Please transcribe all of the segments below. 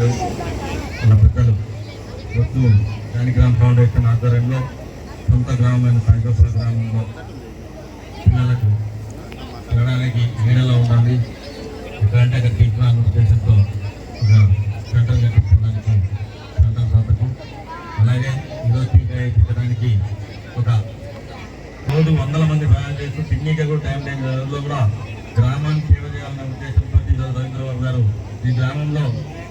మన పెద్దలు వద్దు గ్రామ ఫౌండేషన్ ఆధ్వర్యంలో సొంత గ్రామమైన సాయిగోపుర గ్రామంలో పిల్లలకు తినడానికి నీడలో ఉండాలి. ఎక్కడంటే అక్కడ తీర్చాలన్న ఉద్దేశంతో ఒక సెంటర్ కట్టించడానికి సెంటర్ సాధకం అలాగే ఈరోజు టీకా ఇప్పించడానికి ఒక రోజు వందల మంది ప్రయాణం చేస్తూ తిన్నీకి కూడా టైం లేని రోజుల్లో కూడా గ్రామానికి సేవ చేయాలనే ఉద్దేశంతో ఈరోజు రవీంద్రబాబు గారు ఈ గ్రామంలో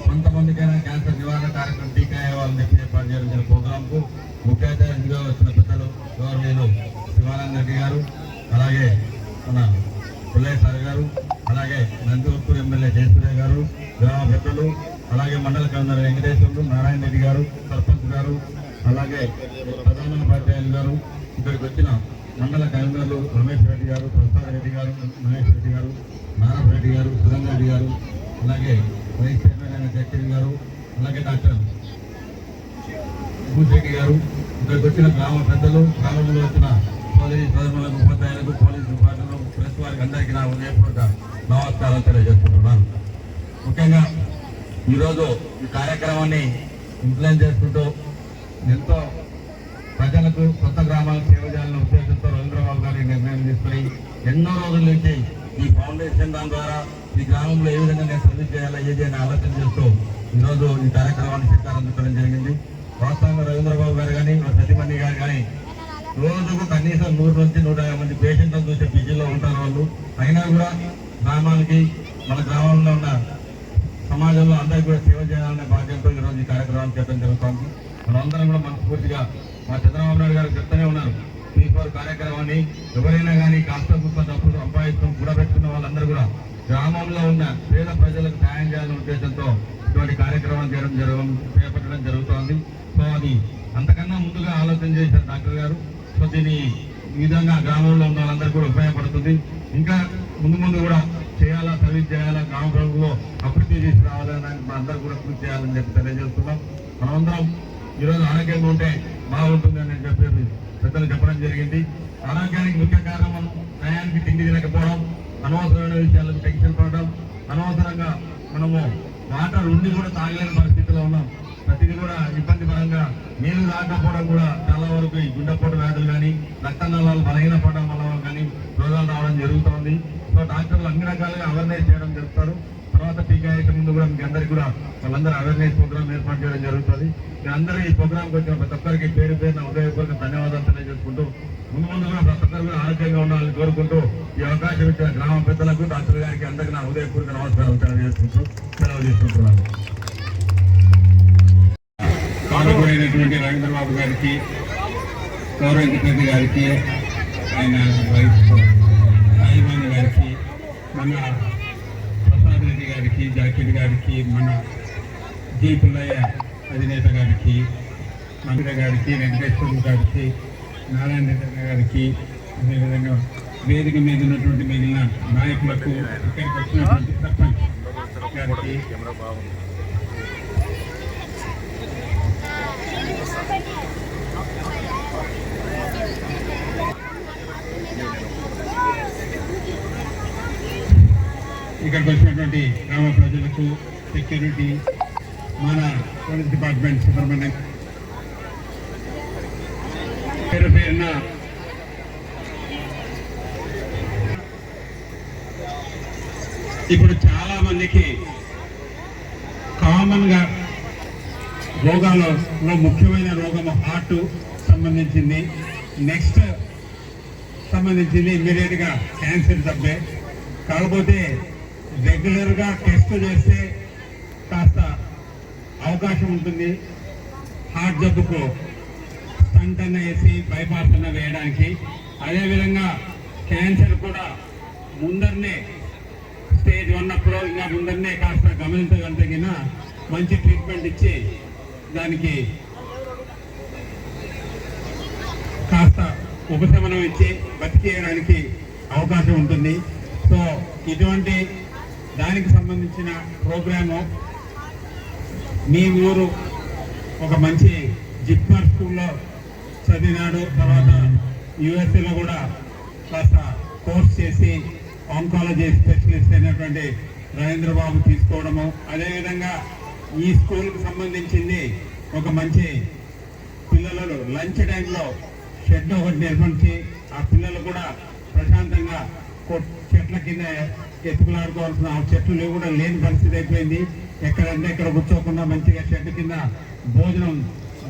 కొంతమందికైనా క్యాన్సర్ నివారణ కార్యక్రమం టీకా ఇవ్వాలని చెప్పి ఏర్పాటు చేయడం ప్రోగ్రాంకు ముఖ్య అతిథిగా వచ్చిన పెద్దలు గౌరవనీయులు శివానంద రెడ్డి గారు అలాగే మన పుల్లయ్య సార్ గారు అలాగే నందివర్పూర్ ఎమ్మెల్యే జయసూర్య గారు గ్రామ పెద్దలు అలాగే మండల కన్వీనర్ వెంకటేశ్వరుడు నారాయణ రెడ్డి గారు సర్పంచ్ గారు అలాగే ప్రధాన ఉపాధ్యాయులు గారు ఇక్కడికి వచ్చిన మండల కన్వీనర్లు రమేష్ రెడ్డి గారు ప్రసాద్ రెడ్డి గారు మహేష్ రెడ్డి గారు నారాయణ రెడ్డి గారు సురేంద్ర రెడ్డి గారు అలాగే వైస్ చైర్మన్ అయిన జగన్ గారు అలాగే డాక్టర్ భూశెట్టి గారు ఇక్కడికి వచ్చిన గ్రామ పెద్దలు గ్రామంలో వచ్చిన సోదరి సోదరులకు ఉపాధ్యాయులకు పోలీసు డిపార్ట్మెంట్ ప్రెస్ వారికి అందరికీ నా ఉదయపూర్వక నమస్కారం తెలియజేసుకుంటున్నాను. ముఖ్యంగా ఈరోజు ఈ కార్యక్రమాన్ని ఇంప్లిమెంట్ చేసుకుంటూ ఎంతో ప్రజలకు కొత్త గ్రామాలకు సేవ చేయాలనే ఉద్దేశంతో రవీంద్రబాబు గారు నిర్ణయం తీసుకుని ఎన్నో రోజుల నుంచి ఈ ఫౌండేషన్ దాని ద్వారా ఈ గ్రామంలో ఏ విధంగా నేను సర్వీస్ చేయాలా ఏది అని ఆలోచన చేస్తూ ఈరోజు ఈ కార్యక్రమాన్ని శ్రీకారం చుట్టడం జరిగింది. వాస్తవంగా రవీంద్రబాబు గారు కానీ సతీమణి గారు కానీ రోజుకు కనీసం నూరు నుంచి నూట యాభై మంది పేషెంట్లను చూసే బిజీలో ఉంటారు వాళ్ళు. అయినా కూడా గ్రామానికి మన గ్రామంలో ఉన్న సమాజంలో అందరికీ కూడా సేవ చేయాలనే బాధ్యతతో ఈరోజు ఈ కార్యక్రమాన్ని చేయడం జరుగుతుంది. మనందరం కూడా మనస్ఫూర్తిగా మా చంద్రబాబు నాయుడు గారు చెప్తూనే ఉన్నారు. పీ ఫోర్ కార్యక్రమాన్ని ఎవరైనా కానీ కాస్త కుస్త డబ్బులు సంపాదించడం కూడబెట్టుకున్న వాళ్ళందరూ కూడా గ్రామంలో ఉన్న పేద ప్రజలకు సాయం చేయాలనే ఉద్దేశంతో ఇటువంటి కార్యక్రమాలు చేయడం జరగడం చేపట్టడం జరుగుతోంది. సో అది అంతకన్నా ముందుగా ఆలోచన చేశారు డాక్టర్ గారు. సో దీని ఈ విధంగా గ్రామంలో ఉన్న వాళ్ళందరికీ కూడా ఉపయోగపడుతుంది. ఇంకా ముందు ముందు కూడా చేయాలా సర్వీస్ చేయాలా గ్రామ ప్రభుత్వంలో అభివృద్ధి తీసుకురావాలని దానికి అందరూ కూడా కృషి చేయాలని చెప్పి తెలియజేస్తున్నాం. మనమందరం ఈరోజు ఆరోగ్యంగా ఉంటే బాగుంటుంది అని చెప్పేసి పెద్దలు చెప్పడం జరిగింది. ఆరోగ్యానికి ముఖ్య కారణం మనం టయానికి తిండి తినకపోవడం. అనవసరమైన విషయాలకు టెన్షన్ పడడం అనవసరంగా మనము వాటర్ ఉండి కూడా తాగలేని పరిస్థితిలో ఉన్నాం. ప్రతిదీ కూడా ఇబ్బంది పరంగా నీళ్ళు రాకపోవడం కూడా చాలా వరకు ఈ గుండెపోటు వ్యాధులు కానీ రక్తనాళాలు బలహీనపడడం వల్ల కానీ రోగాలు రావడం జరుగుతోంది. సో డాక్టర్లు అన్ని రకాలుగా అవేర్నెస్ చేయడం జరుగుతారు. తర్వాత టీకా వేసే ముందు కూడా మీకు అందరికీ కూడా వాళ్ళందరూ అవేర్నెస్ ప్రోగ్రామ్ ఏర్పాటు చేయడం జరుగుతుంది. అందరూ ఈ ప్రోగ్రామ్కి వచ్చిన ప్రతి ఒక్కరికి పేరు పేరున హృదయపూర్వక ధన్యవాదాలు తెలియజేసుకుంటూ ముందు ముందు కూడా ప్రతి ఒక్కరు కూడా ఆరోగ్యంగా ఉండాలని కోరుకుంటూ ఈ అవకాశం ఇచ్చిన గ్రామ పెద్దలకు డాక్టర్ గారికి అందరికీ నా హృదయపూర్వక నమస్కారం తెలియజేసుకుంటూ సెలవు తీసుకుంటున్నాను. కానుకైనటువంటి రవీంద్రబాబు గారికి గౌరవ గారికి ఆయన వైఫ్ సాయిబాని గారికి మన ప్రసాద్ రెడ్డి గారికి జాకిర్ గారికి మన జీ పుల్లయ్య అధినేత గారికి మంత్రి గారికి వెంకటేశ్వర గారికి నారాయణ రెడ్డి గారికి అదేవిధంగా వేదిక మీద ఉన్నటువంటి మిగిలిన నాయకులకు ఇక్కడికి వచ్చినటువంటి సర్పంచ్ గారికి ఇక్కడికి వచ్చినటువంటి గ్రామ ప్రజలకు సెక్యూరిటీ మన పోలీస్ డిపార్ట్మెంట్ సుబ్రహ్మణ్యం పేరు పేరున ఇప్పుడు చాలా మందికి కామన్గా రోగాలలో ముఖ్యమైన రోగం హార్ట్ సంబంధించింది. నెక్స్ట్ సంబంధించింది ఇమ్మీడియట్గా క్యాన్సర్ జబ్బే కాకపోతే రెగ్యులర్గా టెస్ట్ చేస్తే కాస్త అవకాశం ఉంటుంది. హార్ట్ జబ్బుకు స్టంట్ అన్న వేసి బైపాస్ అన్న వేయడానికి. అదేవిధంగా క్యాన్సర్ కూడా ముందరనే స్టేజ్ ఉన్నప్పుడు ఇంకా ముందరనే కాస్త గమనించగలిగిన మంచి ట్రీట్మెంట్ ఇచ్చి దానికి కాస్త ఉపశమనం ఇచ్చి బతికేయడానికి అవకాశం ఉంటుంది. సో ఇటువంటి దానికి సంబంధించిన ప్రోగ్రాము మీ ఊరు ఒక మంచి జిప్మర్ స్కూల్లో చదివినాడు. తర్వాత యుఎస్ఏలో కూడా కాస్త కోర్స్ చేసి ఆంకాలజీ స్పెషలిస్ట్ అయినటువంటి రవీంద్ర బాబు తీసుకోవడము. అదేవిధంగా ఈ స్కూల్కి సంబంధించింది ఒక మంచి పిల్లలు లంచ్ టైంలో షెడ్ ఒకటి నిర్మించి ఆ పిల్లలు కూడా ప్రశాంతంగా చెట్ల కింద ఎత్తుకులాడుకోవాల్సిన చెట్లు కూడా లేని పరిస్థితి అయిపోయింది. ఎక్కడంటే ఎక్కడ కూర్చోకుండా మంచిగా షెడ్ కింద భోజనం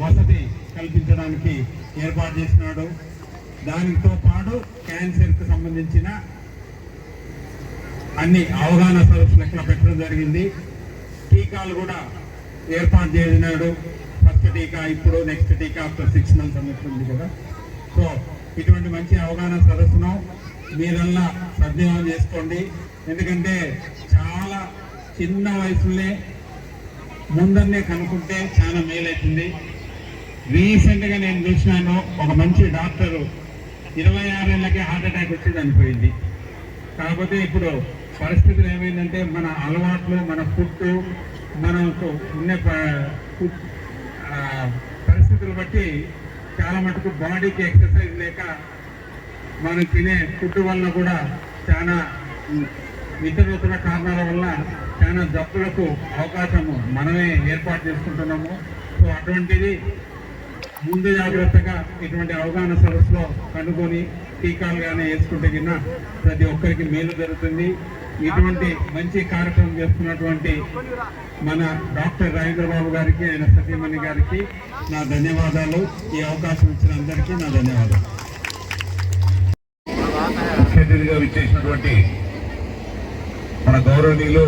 వసతి కల్పించడానికి ఏర్పాటు చేసినాడు. దానితో పాటు క్యాన్సర్కి సంబంధించిన అన్ని అవగాహన సదస్సులు ఇక్కడ పెట్టడం జరిగింది. టీకాలు కూడా ఏర్పాటు చేసినాడు. ఫస్ట్ టీకా ఇప్పుడు నెక్స్ట్ టీకా ఆఫ్టర్ సిక్స్ మంత్స్ అన్నట్టుంది కదా. సో ఇటువంటి మంచి అవగాహన సదస్సును మీరల్లా సద్వినియోగం చేసుకోండి. ఎందుకంటే చాలా చిన్న వయసులోనే ముందన్నే కనుక్కుంటే చాలా మేలవుతుంది రీసెంట్గా నేను చూసినాను ఒక మంచి డాక్టరు ఇరవై ఆరేళ్ళకే హార్ట్ అటాక్ వచ్చి చనిపోయింది. కాకపోతే ఇప్పుడు పరిస్థితులు ఏమైందంటే మన అలవాట్లు మన ఫుడ్ మనకు ఉన్న ప- ఫుడ్, పరిస్థితులు బట్టి చాలా మటుకు బాడీకి ఎక్సర్సైజ్ లేక మనం తినే ఫుడ్ వల్ల కూడా చాలా ఇతర కారణాల వల్ల చాలా జబ్బులకు అవకాశము మనమే ఏర్పాటు చేసుకుంటున్నాము. సో అటువంటిది ముందు జాగ్రత్తగా ఇటువంటి అవగాహన సదస్సులో కనుగొని టీకాలు కానీ వేసుకుంటే కింద ప్రతి ఒక్కరికి మేలు జరుగుతుంది. ఇటువంటి మంచి కార్యక్రమం చేస్తున్నటువంటి మన డాక్టర్ రాజేంద్ర బాబు గారికి ఆయన సత్యమణి గారికి నా ధన్యవాదాలు. ఈ అవకాశం ఇచ్చిన అందరికీ నా ధన్యవాదాలు. అతిథిగా విచ్చేసినటువంటి మన గౌరవనీయులు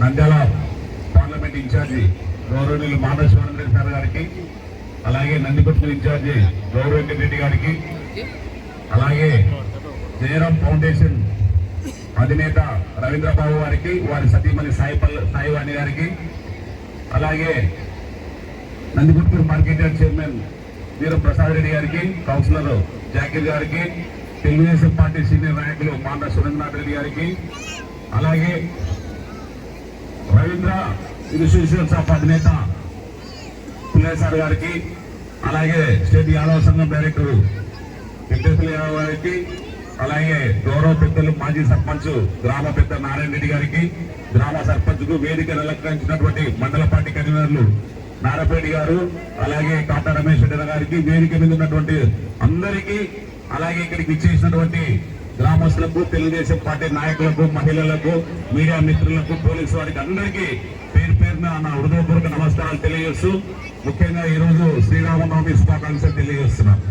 నంద్యాల పార్లమెంట్ ఇన్ఛార్జి గౌరవనీయులు మాధవ సార్ గారికి అలాగే నందికొట్టు ఇన్ఛార్జి గౌరవ రెడ్డి గారికి అలాగే జయరాం ఫౌండేషన్ అధినేత రవీంద్రబాబు గారికి వారి సతీమణి సాయి సాయివాణి సాయి గారికి అలాగే నందిపుత్తూరు మార్కెట్ చైర్మన్ వీరప్రసాద్ రెడ్డి గారికి కౌన్సిలర్ జాకీర్ గారికి తెలుగుదేశం పార్టీ సీనియర్ నాయకులు మాండ సురేంద్రనాథ్ రెడ్డి గారికి అలాగే రవీంద్ర ఇన్స్టిట్యూషన్స్ ఆఫ్ అధినేత పుల్లేసార్ గారికి అలాగే స్టేట్ యాదవ సంఘం డైరెక్టర్ వెంకటేశ్వర యాదవ్ గారికి అలాగే గౌరవ పెద్దలు మాజీ సర్పంచ్ గ్రామ పెద్ద నారాయణ రెడ్డి గారికి గ్రామ సర్పంచ్కు వేదిక అలంకరించినటువంటి మండల పార్టీ కన్వీనర్లు నారాపేడి గారు అలాగే కాటా రమేష్ రెడ్డి గారికి వేదిక మీద ఉన్నటువంటి అందరికీ అలాగే ఇక్కడికి ఇచ్చేసినటువంటి గ్రామస్తులకు తెలుగుదేశం పార్టీ నాయకులకు మహిళలకు మీడియా మిత్రులకు పోలీసు వారికి అందరికీ పేరు పేరున నా హృదయపూర్వక నమస్కారాలు తెలియజేస్తూ ముఖ్యంగా ఈ రోజు శ్రీరామనవమి శుభాకాంక్షలు తెలియజేస్తున్నాను.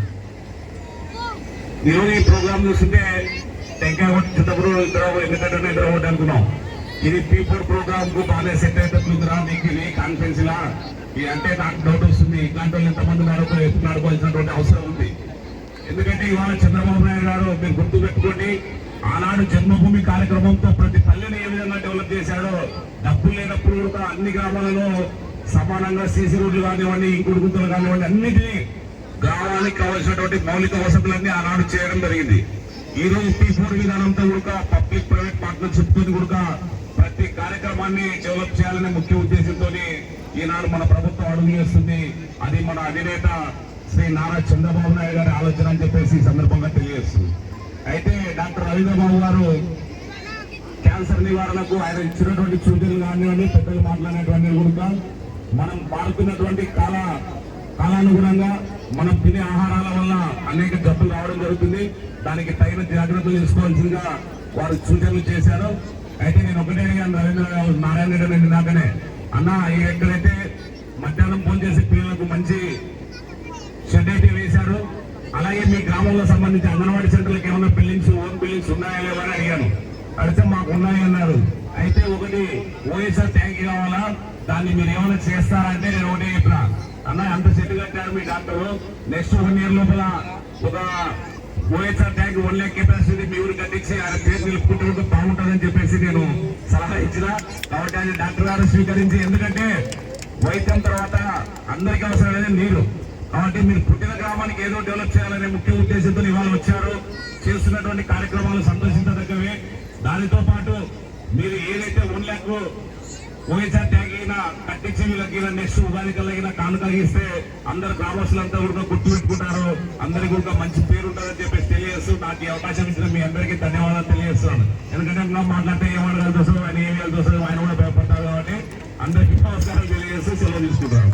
నేను ఈ ప్రోగ్రామ్ చూస్తుంటే టెంకాయ కొట్టేటప్పుడు ఇద్దరు ఎందుకంటే ఇద్దరు ఒకటి అనుకున్నాం. ఇది పీపుల్ ప్రోగ్రామ్కు బాగా సెట్ అవుతుందిరా మీకు ఇది కాన్ఫరెన్స్ లా. ఇది అంటే నాకు డౌట్ వస్తుంది. ఇట్లాంటి వాళ్ళు ఎంతమంది నడుపు నడుకోవాల్సినటువంటి అవసరం ఉంది. ఎందుకంటే ఇవాళ చంద్రబాబు నాయుడు గారు మీరు గుర్తు పెట్టుకోండి ఆనాడు జన్మభూమి కార్యక్రమంతో ప్రతి పల్లెని ఏ విధంగా డెవలప్ చేశాడో డబ్బులు లేనప్పుడు కూడా అన్ని గ్రామాలలో సమానంగా సీసీ రోడ్లు కానివ్వండి ఇంకుడు గుంతలు కానివ్వండి అన్నిటినీ గ్రామానికి కావాల్సినటువంటి మౌలిక వసతులన్నీ ఆనాడు చేయడం జరిగింది. ఈ రోజు పీ ఫోర్ విధానంతో కూడా పబ్లిక్ ప్రైవేట్ పార్ట్నర్షిప్తో కూడా ప్రతి కార్యక్రమాన్ని డెవలప్ చేయాలనే ముఖ్య ఉద్దేశంతో ఈనాడు మన ప్రభుత్వం అడుగు చేస్తుంది అది మన అధినేత శ్రీ నారా చంద్రబాబు నాయుడు గారి ఆలోచన అని చెప్పేసి ఈ సందర్భంగా తెలియజేస్తుంది. అయితే డాక్టర్ రవీంద్రబాబు గారు క్యాన్సర్ నివారణకు ఆయన ఇచ్చినటువంటి సూచనలు కానివ్వండి పెద్దలు మాట్లాడినటువంటి కూడా మనం మారుతున్నటువంటి కాల కాలానుగుణంగా మనం తినే ఆహారాల వల్ల అనేక జబ్బులు రావడం జరుగుతుంది. దానికి తగిన జాగ్రత్తలు తీసుకోవాల్సిందిగా వారు సూచనలు చేశారు. అయితే నేను ఒకటే నరేంద్ర నారాయణ రెడ్డి రెడ్డి దాకానే అన్న ఎక్కడైతే మధ్యాహ్నం ఫోన్ చేసి పిల్లలకు మంచి షెడ్ అయితే వేశారు అలాగే మీ గ్రామంలో సంబంధించి అంగన్వాడీ సెంటర్లకు ఏమైనా బిల్డింగ్స్ ఓన్ బిల్డింగ్స్ ఉన్నాయా లేవా అని అడిగాను. అడిగితే మాకు ఉన్నాయి అన్నారు. అయితే ఒకటి ఓఎస్ఆర్ ట్యాంక్ కావాలా? దాన్ని మీరు ఏమైనా చేస్తారంటే నేను ఒకటే చెప్పిన. అన్న అంత సెట్ కట్టారు మీ డాక్టర్. నెక్స్ట్ వన్ ఇయర్ లోపల ఒక OSR tank one lakh capacity మీ ఊరు కట్టించి ఆయన పేరు నిలుపుకుంటూ బాగుంటుందని చెప్పేసి నేను సలహా ఇచ్చిన. కాబట్టి ఆయన డాక్టర్ గారు స్వీకరించి ఎందుకంటే వైద్యం తర్వాత అందరికీ అవసరమైన నీరు. కాబట్టి మీరు పుట్టిన గ్రామానికి ఏదో డెవలప్ చేయాలనే ముఖ్య ఉద్దేశంతో ఇవాళ వచ్చారు. చేస్తున్నటువంటి కార్యక్రమాలు సంతోషించదగ్గవే. దానితో పాటు మీరు ఏదైతే వన్ ల్యాక్ ఓఎస్ఆర్ ట్యాంక్ అయినా కట్టించి నెక్స్ట్ ఉగాది కలిగిన కానుక ఇస్తే అందరు గ్రామస్తులంతా కూడా గుర్తు పెట్టుకుంటారు అందరికి కూడా మంచి పేరు ఉంటుందని చెప్పేసి తెలియజేస్తూ నాకు ఈ అవకాశం ఇచ్చిన మీ అందరికీ ధన్యవాదాలు తెలియజేస్తున్నాను. ఎందుకంటే ఇంకా మాట్లాడితే ఏమడగలు చూస్తాం ఆయన ఏమి చూస్తాం ఆయన కూడా భయపడతారు కాబట్టి అందరికీ నమస్కారం తెలియజేస్తూ సెలవు తీసుకుంటారు